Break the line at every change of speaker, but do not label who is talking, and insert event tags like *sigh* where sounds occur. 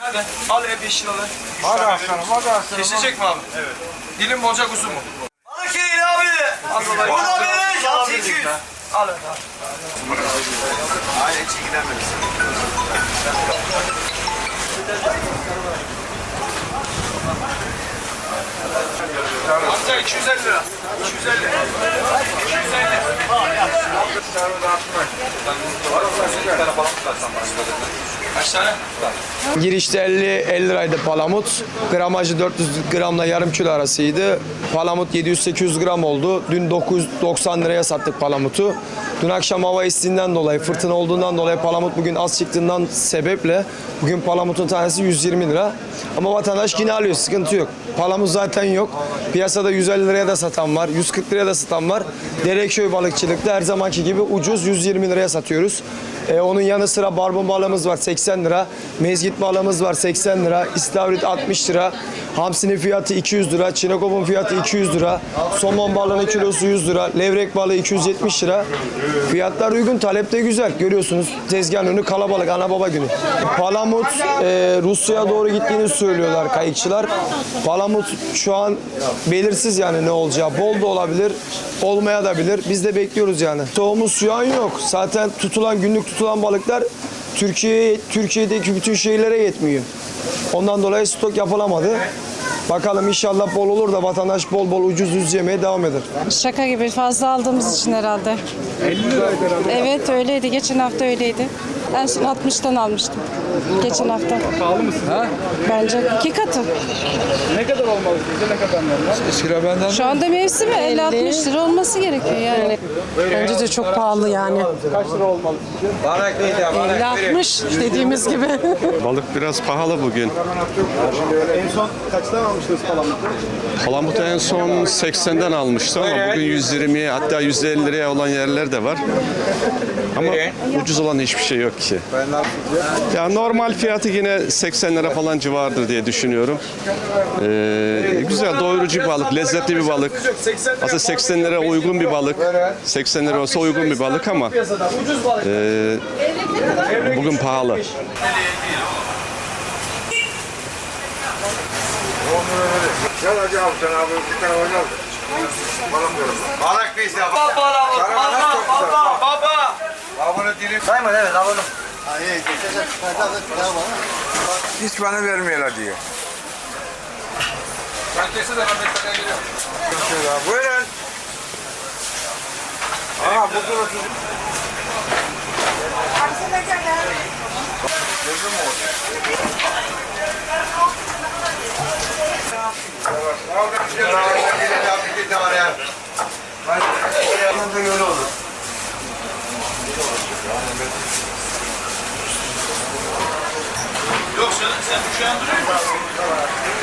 Hadi al ev 5 liralar.
Hadi aslanım hadi aslanım.
Kesecek mi abi? Evet. Dilim olacak uzun mu? Balık yiyin abi. Burada bir al 800. Al hadi.
Aynen çekilen
Amca 250 lira. 250. 250. Kaç tane?
Girişte 50, 50 liraydı palamut. Gramajı 400 gramla yarım kilo arasıydı. Palamut 700-800 gram oldu. Dün 990 liraya sattık palamutu. Dün akşam hava estiğinden dolayı, fırtına olduğundan dolayı palamut bugün az çıktığından sebeple bugün palamutun tanesi 120 lira. Ama vatandaş yine alıyor, sıkıntı yok. Palamut zaten yok. Piyasada 150 liraya da satan var, 140 liraya da satan var. Derekköy balıkçılıkta her zamanki gibi ucuz 120 liraya satıyoruz. Ee, onun yanı sıra barbun balığımız var 80 lira. Mezgit balığımız var 80 lira. İstavrit 60 lira. Hamsinin fiyatı 200 lira. Çinekop'un fiyatı 200 lira. Somon balığının kilosu 100 lira. Levrek balığı 270 lira. Fiyatlar uygun, talep de güzel. Görüyorsunuz tezgahın önü kalabalık ana baba günü. Palamut e, Rusya'ya doğru gittiğini söylüyorlar kayıkçılar. Palamut şu an belirsiz yani ne olacağı. Bol da olabilir, olmaya da bilir. Biz de bekliyoruz yani. Tohumumuz şu yok. Zaten tutulan günlük tutulan balıklar Türkiye Türkiye'deki bütün şehirlere yetmiyor. Ondan dolayı stok yapılamadı. Bakalım inşallah bol olur da vatandaş bol bol ucuz ucuz yemeye devam eder.
Şaka gibi fazla aldığımız için herhalde. 50 liraydı herhalde. Evet öyleydi. Geçen hafta öyleydi. En son 60'tan almıştım. Geçen hafta.
Pahalı mısın? Ha?
Bence iki katı.
Ne kadar olmalı sizce? Ne kadar normal?
Sıra benden.
Şu anda mevsimi 50-60 lira olması gerekiyor yani.
Bence de çok pahalı yani.
Kaç lira olmalı sizce?
50-60 dediğimiz gibi. *laughs*
Balık biraz pahalı bugün.
En son kaçtan almıştınız palamutu?
Palamutu en son 80'den almıştım ama bugün 120'ye hatta 150 liraya olan yerler de var. Ama ucuz olan hiçbir şey yok ki. Ya normal fiyatı yine 80 lira falan civardır diye düşünüyorum. Ee, güzel doyurucu bir balık, lezzetli bir balık. Aslında 80 lira uygun bir balık. 80 lira olsa uygun bir balık ama ee, bugün pahalı.
Gel hacı abi sen abi bir tane oynar. Balık diyorum. Balık biz ya.
Baba baba baba baba baba.
Babını dilim.
Sayma evet alalım.
Hiç bana vermiyorlar diyor.
Sen kesin de ben beklenen geliyorum.
Şöyle abi, Buyurun. Aha bu da çocuk. Gözüm mü ben şey olur.
Yok sen, sen şu an duruyor musun?